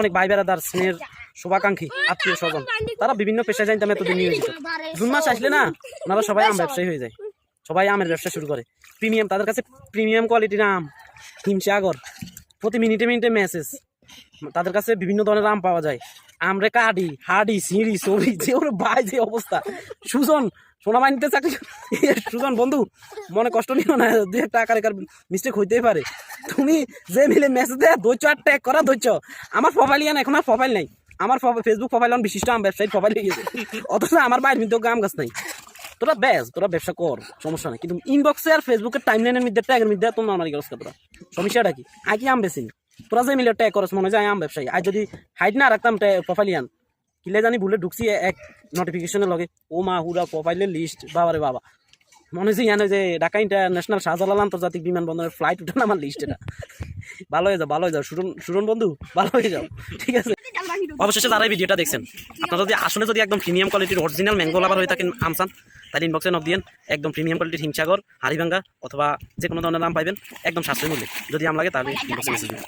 অনেক ভাই বেড়াদার স্নেহের শুভাকাঙ্ক্ষী, আত্মীয় স্বজন। তারা বিভিন্ন পেশায় জানতাম এতদিন নিয়োজিত। জুন মাস আসলে না, ওনারা সবাই আম ব্যবসায়ী হয়ে যায়। সবাই আমের ব্যবসা শুরু করে। প্রিমিয়াম, তাদের কাছে প্রিমিয়াম কোয়ালিটির আম হিমসাগর প্রতি মিনিটে মিনিটে মেসেজ তাদের কাছে বিভিন্ন ধরনের আম পাওয়া যায়। আমরে কাডি হাডি, সিঁড়ি সরি যে ওর ভাই, যে অবস্থা। সুজন সোনামাইনিতে চাকরি সুজন, বন্ধু, মনে কষ্ট নিও না, দুই একটা আকার মিস্টেক হইতেই পারে। তুমি যে মিলে মেসেজ দেয়, ধৈর্য আর ট্যাগ করা ধৈর্য। আমার প্রোফাইল ইয়ান, এখন আর প্রোফাইল নাই। আমার ফেসবুক প্রোফাইল অন বিশিষ্ট আম ব্যবসায়ী প্রোফাইল হয়ে গেছে। অথচ আমার বাইরের মধ্যেও আম গাছ নাই। তোরা ব্যাস তোরা ব্যবসা কর, সমস্যা নাই। কিন্তু ইনবক্সে আর ফেসবুকের টাইম লাইনের মধ্যে ট্যাগের মধ্যে তোমরা আমার গেলস তোরা? সমস্যাটা কি? কি আম বেশি? তোরা যে মিলে ট্যাগ করস, মনে হয় আম ব্যবসায়ী। আর যদি হাইট না রাখতাম প্রোফাইল ইয়ান, কিলে জানি ভুলে ঢুকছি এক নোটিফিকেশনের লগে, ও মা, হুরা প্রোফাইলের লিস্ট বাবারে বাবা। মনে হচ্ছে ইয়ানে যে ঢাকা ইন্টারন্যাশনাল শাহজালাল আন্তর্জাতিক বিমানবন্দরের ফ্লাইট উঠান আমার লিস্ট এটা। ভালো হয়ে যাও, ভালো হয়ে যাও। সুরন সুরন বন্ধু, ভালো হয়ে যাও। ঠিক আছে? অবশেষে যারা এই ভিডিওটা দেখছেন, আপনারা যদি আসলে যদি একদম প্রিমিয়াম কোয়ালিটির অরিজিনাল ম্যাঙ্গো লাভার হয়ে থাকেন আমসান তাহলে ইনবক্সে নক দিয়েন। একদম প্রিমিয়াম কোয়ালিটির হিমসাগর হারিভাঙ্গা অথবা যে কোনো ধরনের নাম পাইবেন, একদম সাশ্রয় মূল্যে। যদি আম লাগে, তাহলে ইনবক্সে মেসেজ দিন